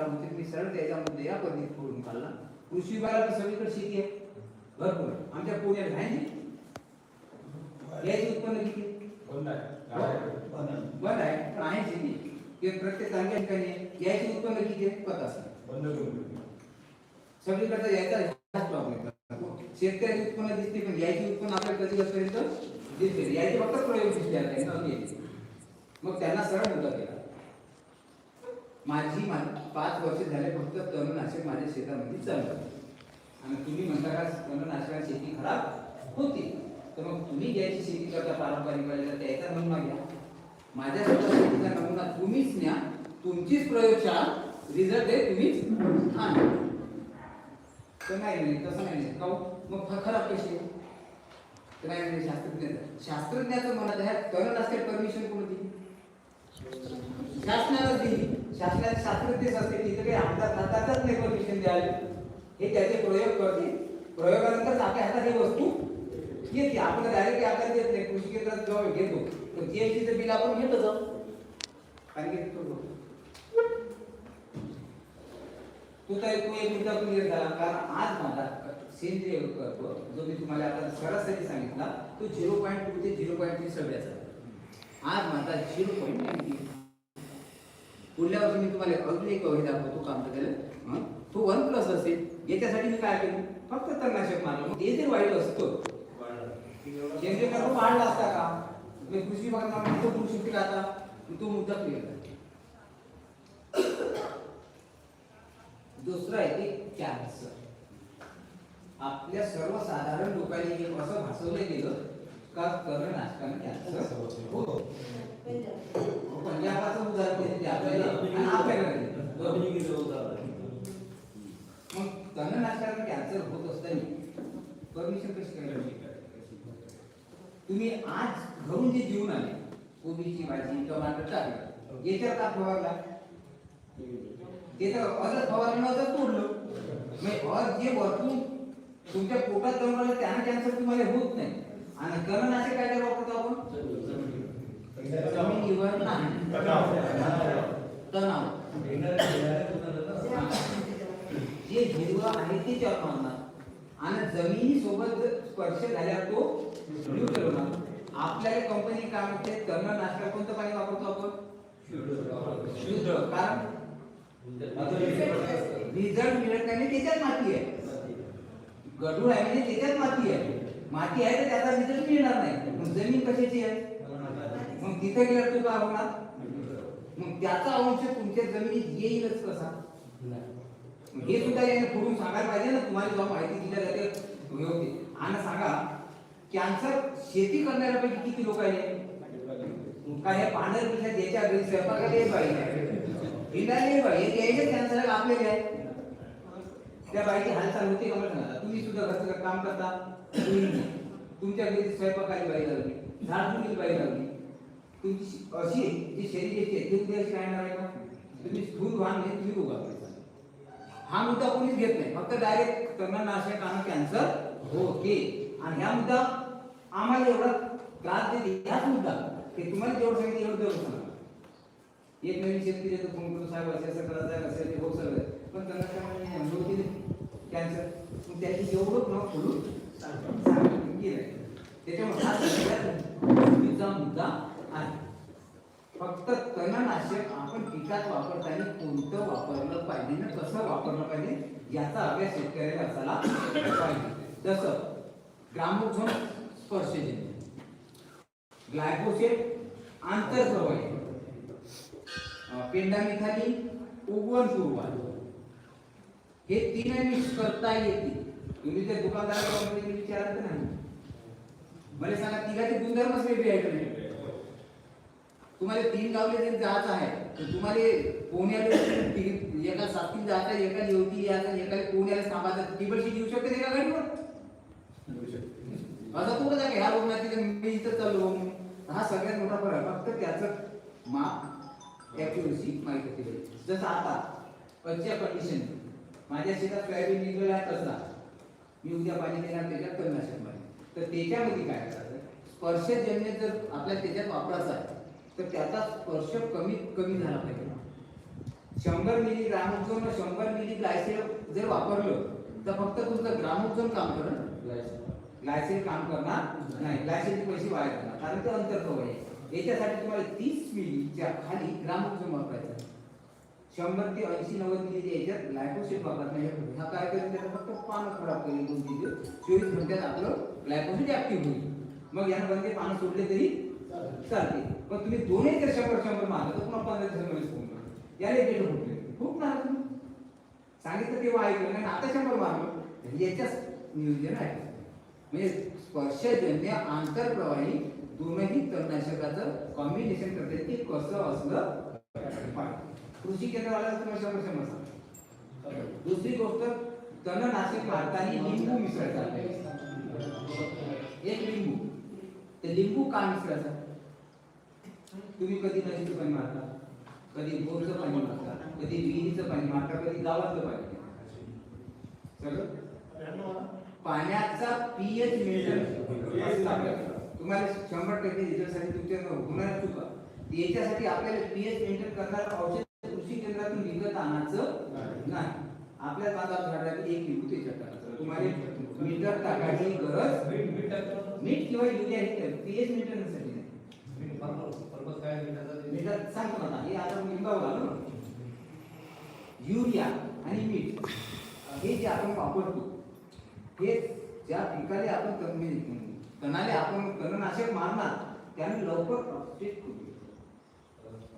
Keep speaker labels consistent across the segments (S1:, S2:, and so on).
S1: खराब होते मी सरळ त्याच्यामध्ये या पद्धतीत फोडून काढला कृषी विभागाला सगळीकडे शेती आहे भरपूर. आमच्या पुण्यात आहे याची उत्पन्न किती? बंद आहे पण आहे शेती प्रत्येक चांगल्या ठिकाणी. याची उत्पन्न किती आहे पन्नास सगळीकडे यायचा प्रॉब्लेम शेतकऱ्याचे उत्पन्न दिसते पण यायची उत्पन्न आपल्याला कधी पर्यंत दिसते. यायचे फक्त प्रयोग यायचे. मग त्यांना सरळ मुद्दा केला माझी मा- पाच वर्ष झाले फक्त तणनाशक माझ्या शेतामध्ये चालू आणि तुम्ही म्हणता का तणनाशकाची शेती खराब होती? तर मग तुम्ही ज्याची शेती करता पारंपरिक वेळेला त्याचा नमुना घ्या. माझ्या स्वतः शेतीचा नमुना तुम्हीच न्या. तुमचीच प्रयोगशाळा रिझल्ट आहे तुम्हीच आणा. तर नाही नाही तसं नाही नाही. मग खराब कशी आहे? तर नाही नाही शास्त्रज्ञ. शास्त्रज्ञाचं म्हणत आहे तणनाशक परमिशन कोणती? दिली. शासनाला दिली शासनात शास्त्रज्ञच असते तिथे काही आमदार हातातच नाही परमिशन द्यायला हे त्याचे प्रयोग करते प्रयोगानंतरच आपल्या हातात ही वस्तू येते. आपण डायरेक्ट आपल्याला देत नाही. कृषी केंद्रात जेव्हा घेतो. तर जीएसटीचं बिल आपण घेतो जाऊ कारण की तो तर तू एक मुद्दा क्लिअर झाला. कारण आज मला सेंद्रिय करतो जो मी तुम्हाला आता सरासरी सांगितला तो झिरो पॉईंट टू ते झिरो पॉईंट थ्री सगळ्याचा. आज माझा झिरो पॉईंट नाईन्टी पुढल्या वर्षी मी तुम्हाला अजून एक हे दाखवतो काम केलं हं? तो वन प्लस असेल याच्यासाठी मी काय केलं फक्त तणनाशक मारलं. मग ते जर वाईट असतं कर्म वाढला असता का? मी कृषी विभागात तो कृषी केला आता तो मुद्दा क्लिअर दुसरं आहे ते कॅन्सर आपल्या सर्वसाधारण लोकांनी हे असं भासवलं गेलं का? कर्णनाशकाने कॅन्सर होतो पंजाबाचं उदाहरण मग तणनाशकाने कॅन्सर होत असताना परमिशन कशी करायची तुम्ही आज घरून जे जेवून आले कोबीची भाजी टमाटर टाकलं याच्यावर का फवारला ते तर अलग फवारलं नव्हतं तोडलं म्हणजे अर जे वरतून तुमच्या पोटात जाऊन राहिलं त्यानं कॅन्सर तुम्हाला होत नाही आणि तणनाशक काय काय वापरतो आपण जमिनीवर नाही जे हिरवं आहे ते जॉब मारणार आणि जमिनीसोबत जर स्पर्श झाल्यावर तो न्यूट्रल होणार. आपल्याला कंपनी काय म्हणते तणनाशक कोणतं पाणी वापरतो आपण? शुद्ध कारण रिझल्ट मिळत नाही त्याच्यात माती आहे. गढूळ आहे म्हणजे त्याच्यात माती आहे. माती आहे तर त्याचा रिझल्ट मिळणार नाही. मग जमीन कशाची आहे? मग तिथे गेल्यावर तू काय होणार? मग त्याचा अंश तुमच्या जमिनीत येईलच कसा? हे सुद्धा याने पुढून सांगायला पाहिजे ना तुम्हाला जेव्हा माहिती दिल्या जाते हे होते. आणि सांगा कॅन्सर शेती करणाऱ्यापैकी किती लोक आहे काय हे पांढर पिशा घरी स्वयंपाकाला येत पाहिजे हिंडायला येत पाहिजे यायचे कॅन्सर आपले आहे त्या बाईची हालचाल होते का मला तुम्ही सुद्धा घरचं काम करता? तुमच्या घरी स्वयंपाकाली बाई लागली झाड फुली बाई लागली तुमची अशी जी शरीराची आहे ती उद्या अशी राहणार आहे का तुम्ही स्थूल वाहन घेत तुम्ही उभा हा मुद्दा कोणीच घेत नाही. फक्त डायरेक्ट तणनाशकानं कॅन्सर होते. आणि हा मुद्दा आम्हाला एवढा त्रास देते ह्याच मुद्दा. की तुम्हाला जेवढं सांगितलं एवढं तेवढं सांगा एक नवीन शेतकरी येतो फोन करतो साहेब असे असं करायचं आहे असं हो सगळं. पण त्यांना काय होती कॅन्सर मग त्याची जेवढं नाव खोलून त्याच्यामुळे हा सगळ्यात मुद्दा फक्त तणनाशक आपण पिकात वापरताना कोणतं वापरलं पाहिजे ना कसं वापरलं पाहिजे याचा अभ्यास शेतकऱ्याला असायला पाहिजे. जसं ग्रामोझोन स्पर्शजन ग्लायकोसेट आंतरप्रवाही पेंडामिथाली उगवण पूर्वाल हे तीन मिक्स करता येते तुम्ही त्या दुकानदाराला विचारत नाही. मला सांगा तिघाचे गुणधर्मच वेगळे आहेत तुम्हाला तीन गावले जरी जायचं आहे तर तुम्हाला पोहण्याला एका सातवी जायचं एका येवती यायचं एका पुण्याला थांबायचं ती घेऊ शकते एका गाडीवर? असं तू कसं ह्या रुग्णात तिथे मी इथं चाललो हा सगळ्यात मोठा फरक फक्त त्याचं माप ऍक्युरेसी माहिती असते. जसं आता पंच्या कंडिशन माझ्या शेतात सोयाबीन निघलेला आहे तसा मी उद्या पाणी देणार त्याच्यात कमी असेल तर त्याच्यामध्ये काय करायचं? स्पर्शजन्य जर आपल्या त्याच्यात वापरायचा आहे तर त्याचा स्पर्श कमीत कमी झाला पाहिजे. शंभर मिली ग्रामोझोन शंभर मिली ग्लायसेल जर वापरलं तर फक्त तुमचं ग्रामोझोन काम करेल ग्लायसेल काम करणार नाही. ग्लायसेलचे पैसे वाया जाणार. कारण ते अंतर कवय आहे. याच्यासाठी तुम्हाला तीस मिलीच्या खाली ग्रामोझोन वापरायचं शंभर ते ऐंशी नव्वद मिली याच्यात ग्लायकोसिड वापरत नाही हा काय करेल त्याला फक्त पानं खराब करेल दोन चोवीस घंट्यात आपलं ग्लायकोसिड ऍक्टिव्ह होईल. मग यानं बंदे पानं सोडले तरी चालते. पण तुम्ही दोन्ही जर शंभर शंभर मारलं तर पुन्हा पंधरा दिवसामध्ये फोन याला डेट फुटले खूप ना सांगितलं तेव्हा ऐकलं नाही आता शंभर मारलं म्हणजे याच्याच नियोजन आहे. म्हणजे स्पर्शजन्य आंतरप्रवाही दोनही तणनाशकाचं कॉम्बिनेशन करता. ते कसं असलं कृषी केंद्राला तुम्हाला शंभर शंभर दुसरी गोष्ट तणनाशक मारताना लिंबू मिसळतात. एक लिंबू. ते लिंबू का मिसळायचा तुम्ही कधी नदीचं पाणी मारता? कधी बोरचं पाणी मारता? कधी विहिरीचं पाणी मारता? कधी गावातलं पाणी पाण्याचा पीएच मेंटेन तुम्हाला शंभर टक्के रिझल्टसाठी तुमच्या होणार चुका. याच्यासाठी आपल्याला पीएच मेंटेन करणारं औषध कृषी केंद्रातून विकत आणायचं नाही. आपल्या बाजार झाडाला एक लिंबू त्याच्यात तुम्हाला मीटर टाकायची गरज युरिया हे पीएच मेंटेनन्ससाठी नाही मीटर सांगतो ना हे आता लिंबावर आलो ना. युरिया आणि मीठ हे जे आपण वापरतो हे ज्या पिकाले आपण तण- तणाले आपण तणनाशक मारणार त्याने लवकर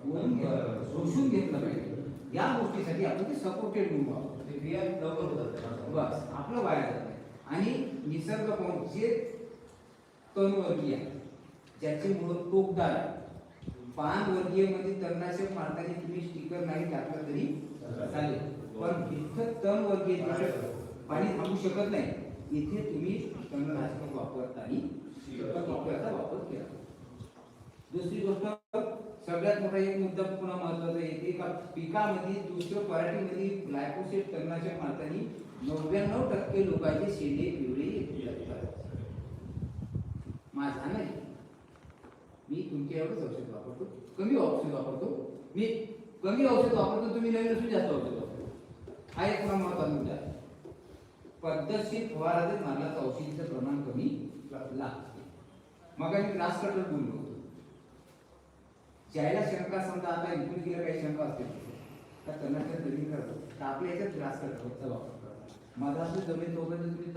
S1: ओढून घेतलं, शोषून घेतलं पाहिजे. या गोष्टीसाठी आपण ते सपोर्टेड म्हणून वापरतो. बस आपलं वाया जात आणि निसर्ग कोण जे तणवर्गीय आहे ज्याचे मूळ टोकदार आहे पान वर्गीयमध्ये म्हणजे तणनाशक मारताना तुम्ही स्टिकर नाही टाकलं तरी चालेल. पण इथं तण वर्गीय पाणी थांबू शकत नाही. इथे तुम्ही तणनाशक वापरताना शीतक वापर केला. दुसरी गोष्ट सगळ्यात मोठा एक मुद्दा पुन्हा महत्त्वाचा येते का पिकामध्ये दुसरं पराठीमध्ये ग्लायकोसेट तणनाशक मारताना नव्याण्णव टक्के लोकांचे शेंडे पिवळे येतात माझा नाही मी एवढंच औषध वापरतो. कमी औषध वापरतो. मी कमी औषध वापरतो तुम्ही नवीन असून जास्त औषध वापरतो. हा एक पुन्हा महत्त्वाचा मुद्दा आहे पद्धतशीर फवारातच मारल्याचं औषधीचं प्रमाण कमी लागते. मग मी ग्रास कटर बोललो ज्याला शंका समजा आता इथून गेल्या काही शंका असतील तर कर्नाटक नवीन करतो तर आपल्या याच्यात ग्रास कटरचा वापर करतात माझा असं जमीन तोपर्यंत तुम्ही